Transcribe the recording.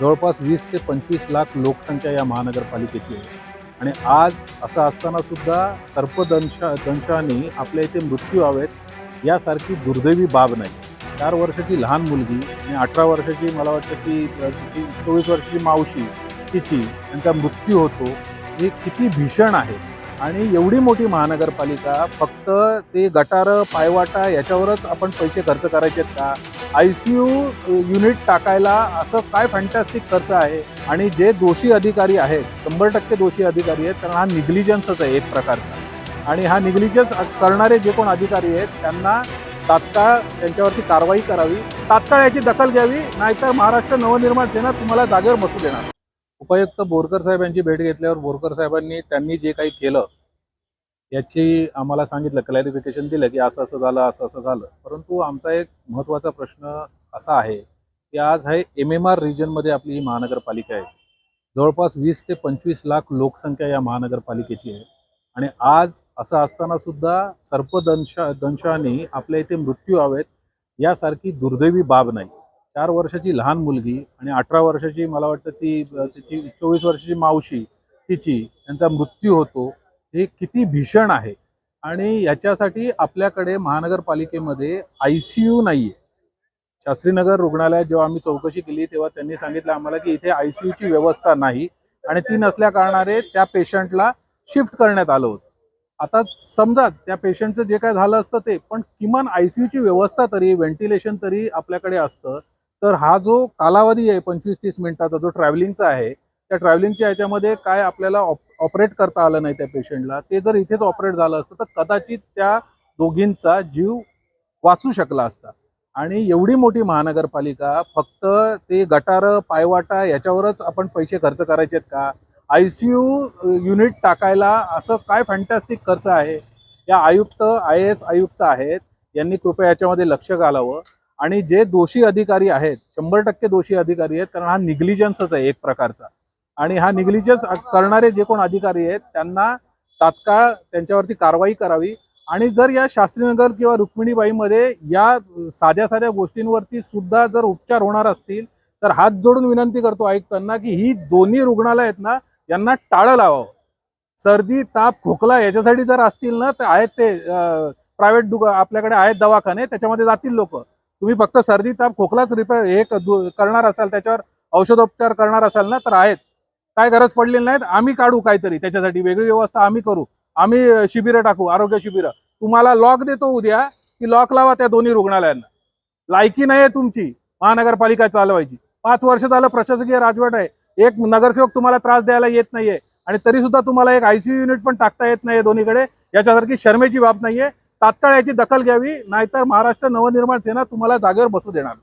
जवळपास वीस ते पंचवीस लाख लोकसंख्या या महानगरपालिकेची आहे. आणि आज असं असताना सुद्धा सर्पदंशा दंशाने आपल्या इथे मृत्यू व्हावेत यासारखी दुर्दैवी बाब नाही. चार वर्षाची लहान मुलगी आणि अठरा वर्षाची मला वाटतं की तिची चोवीस वर्षाची मावशी तिची त्यांचा मृत्यू होतो हे किती भीषण आहे. आणि एवढी मोठी महानगरपालिका फक्त ते गटारं पायवाटा याच्यावरच आपण पैसे खर्च करायचे आहेत का? आय सी यू युनिट टाकायला असं काय फॅन्टॅस्टिक खर्च आहे? आणि जे दोषी अधिकारी आहेत शंभर टक्के दोषी अधिकारी आहेत कारण हा निग्लिजन्सच आहे एक प्रकारचा. आणि हा निग्लिजन्स करणारे जे कोण अधिकारी आहेत त्यांना तात्काळ त्यांच्यावरती कारवाई करावी. तात्काळ याची दखल घ्यावी नाहीतर महाराष्ट्र नवनिर्माण सेना तुम्हाला जागेवर बसू देणार. उपायुक्त बोरकर साहेब यांची भेट घेतल्यावर बोरकर साहेबांनी त्यांनी जे काही केलं याची आम्हाला सांगितलं क्लॅरिफिकेशन दिलं की असं असं झालं असं असं झालं. परंतु आमचा एक महत्त्वाचा प्रश्न असा आहे की आज आहे एम एम आर रिजनमध्ये आपली ही महानगरपालिका आहे. जवळपास वीस ते पंचवीस लाख लोकसंख्या या महानगरपालिकेची आहे. आणि आज असं असताना सुद्धा सर्पदंशा दंशाने आपल्या इथे मृत्यू व्हावेत यासारखी दुर्दैवी बाब नाही. चार वर्षाची लहान मुलगी आणि अठरा वर्षाची मला वाटतं ती त्याची तिची चोवीस वर्षाची मावशी तिची त्यांचा मृत्यू होतो. हे किती भीषण आहे. आणि याच्यासाठी आपल्याकडे महानगरपालिकेमध्ये आय सी यू नाही आहे शास्त्रीनगर रुग्णालयात जेव्हा आम्ही चौकशी केली तेव्हा त्यांनी सांगितलं आम्हाला की इथे आय सी यूची व्यवस्था नाही आणि ती नसल्या कारणाने त्या पेशंटला शिफ्ट करण्यात आलं होतं. आता समजा त्या पेशंटचं जे काय झालं असतं ते पण किमान आय सी यूची व्यवस्था तरी व्हेंटिलेशन तरी आपल्याकडे असतं. तर हा जो कालावधी आहे पंचवीस तीस मिनिटाचा जो ट्रॅव्हलिंगचा आहे त्या ट्रॅव्हलिंगच्या ह्याच्यामध्ये काय आपल्याला ऑपरेट करता आलं नाही त्या पेशंटला ते जर इथेच ऑपरेट झालं असतं तर कदाचित त्या दोघींचा जीव वाचू शकला असता. आणि एवढी मोठी महानगरपालिका फक्त ते गटारं पायवाटा याच्यावरच आपण पैसे खर्च करायचे आहेत का? आय सी यू युनिट टाकायला असं काय फॅन्टॅस्टिक खर्च आहे? या आयुक्त आय एस आयुक्त आहेत यांनी कृपया याच्यामध्ये लक्ष घालावं. आणि जे दोषी अधिकारी आहेत शंभर टक्के दोषी अधिकारी आहेत कारण हा निग्लिजन्सच आहे एक प्रकारचा. आणि हा निग्लिजन्स करणारे जे कोण अधिकारी आहेत त्यांना तात्काळ त्यांच्यावरती कारवाई करावी. आणि जर या शास्त्रीनगर किंवा रुक्मिणीबाईमध्ये या साध्या साध्या गोष्टींवरती सुद्धा जर उपचार होणार असतील तर हात जोडून विनंती करतो आयुक्तांना की ही दोन्ही रुग्णालय आहेत ना यांना टाळं लावावं. सर्दी ताप खोकला याच्यासाठी जर असतील ना तर आहेत ते प्रायव्हेट दुग आपल्याकडे आहेत दवाखाने त्याच्यामध्ये जातील लोक. तुम्ही फक्त सर्दी ताप खोकलाच रिपेअर हे दु- करणार असाल त्याच्यावर औषधोपचार करणार असाल ना तर आहेत. काय गरज पडलेली नाहीत आम्ही काढू काहीतरी. त्याच्यासाठी वेगळी व्यवस्था आम्ही करू. आम्ही शिबिरं टाकू आरोग्य शिबिरं. तुम्हाला लॉक देतो उद्या की लॉक लावा त्या दोन्ही रुग्णालयांना. लायकी नाही आहे तुमची महानगरपालिका चालवायची. पाच वर्ष झालं प्रशासकीय राजवट आहे. एक नगरसेवक तुम्हाला त्रास द्यायला येत नाहीये. आणि तरी सुद्धा तुम्हाला एक आयसीयू युनिट पण टाकता येत नाहीये दोन्हीकडे. याच्यासारखी शर्मेची बाब नाहीये. तात्काळ याची दखल घ्यावी नाहीतर महाराष्ट्र नवनिर्माण सेना तुम्हाला जागेवर बसू देणार.